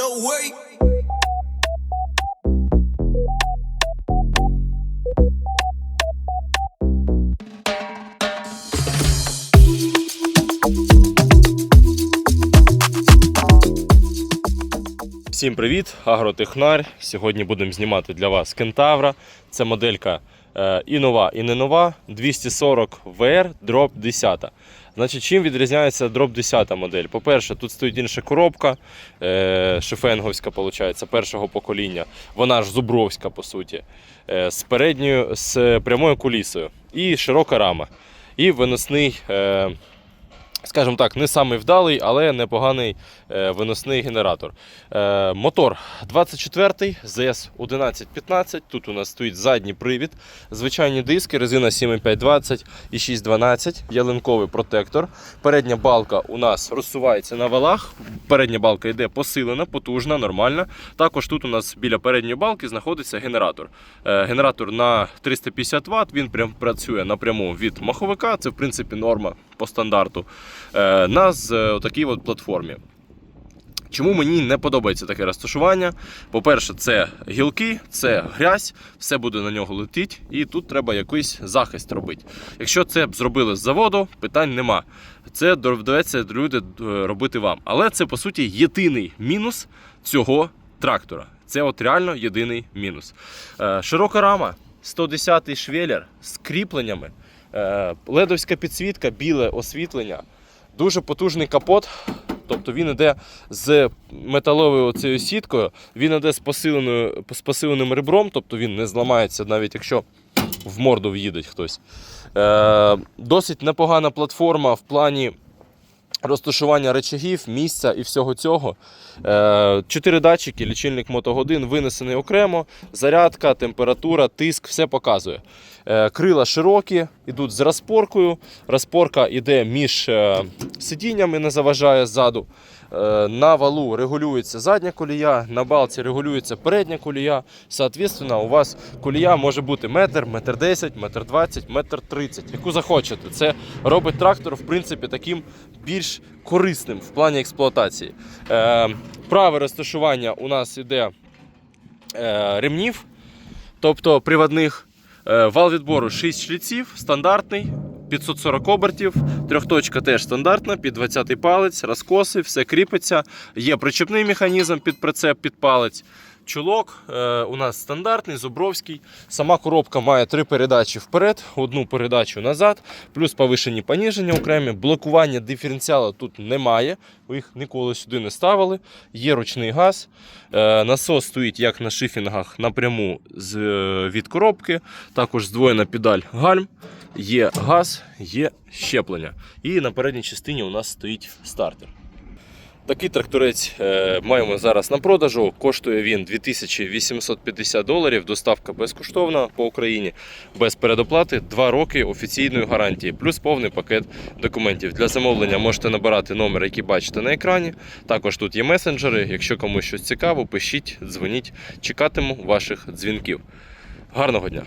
away. Всім привіт, агротехнар. Сьогодні будемо знімати для вас кентавра. Це моделька е, і нова, і не нова. 240 VR Drop 10. Значить, чим відрізняється дроп 10 модель? По-перше, тут стоїть інша коробка, е, шифенговська, виходить, першого покоління. Вона ж зубровська, по суті, е, з передньою, з прямою кулісою. І широка рама. І виносний. Скажімо так, не самий вдалий, але непоганий е, виносний генератор. Е, мотор 24-й ZS 1115. Тут у нас стоїть задній привід, звичайні диски, резина 7,520 і 612, ялинковий протектор. Передня балка у нас розсувається на валах. Передня балка йде посилена, потужна, нормальна. Також тут у нас біля передньої балки знаходиться генератор. Е, генератор на 350 Вт, він прям працює напряму від маховика. Це в принципі норма по стандарту. Е, на е, такій от платформі. Чому мені не подобається таке розташування? По-перше, це гілки, це грязь, все буде на нього летіти, і тут треба якийсь захист робити. Якщо це б зробили з заводу, питань нема. Це доведеться люди е, робити вам. Але це по суті єдиний мінус цього трактора. Це от реально єдиний мінус. Широка рама, 110-й швеллер з кріпленнями, ледовська підсвітка, біле освітлення, дуже потужний капот. Тобто він іде з металовою цією сіткою, він іде з, посиленою, з посиленим ребром, тобто він не зламається, навіть якщо в морду в'їде хтось. Е, досить непогана платформа в плані розташування речагів, місця і всього цього. Е, Чотири датчики, лічильник мотогодин винесений окремо, зарядка, температура, тиск, все показує. Е, Крила широкі, йдуть з розпоркою. Розпорка йде між е, сидіннями, не заважає ззаду. На валу регулюється задня колія, на балці регулюється передня колія. Соответственно, у вас колія може бути метр, метр 10, метр 20, метр 30, яку захочете. Це робить трактор, в принципі, таким більш корисним в плані експлуатації. Е, Праве розташування у нас іде е, ремнів, тобто приводних. Е, Вал відбору 6 шліців, стандартний, 540 обертів, трьохточка теж стандартна, під 20 палець, розкоси, все кріпиться. Є причепний механізм під прицеп, під палець. Чулок е, у нас стандартний, зубровський. Сама коробка має три передачі вперед, одну передачу назад, плюс повишені поніження окремі. Блокування диференціалу тут немає. Їх ніколи сюди не ставили. Є ручний газ. Е, насос стоїть як на шифінгах напряму з, е, від коробки. Також здвоєна педаль гальм. Є газ, є щеплення. І на передній частині у нас стоїть стартер. Такий тракторець е, маємо зараз на продажу. Коштує він 2850 доларів. Доставка безкоштовна по Україні, без передоплати, 2 роки офіційної гарантії, плюс повний пакет документів. Для замовлення можете набирати номер, який бачите на екрані. Також тут є месенджери. Якщо комусь щось цікаво, пишіть, дзвоніть. Чекатиму ваших дзвінків. Гарного дня!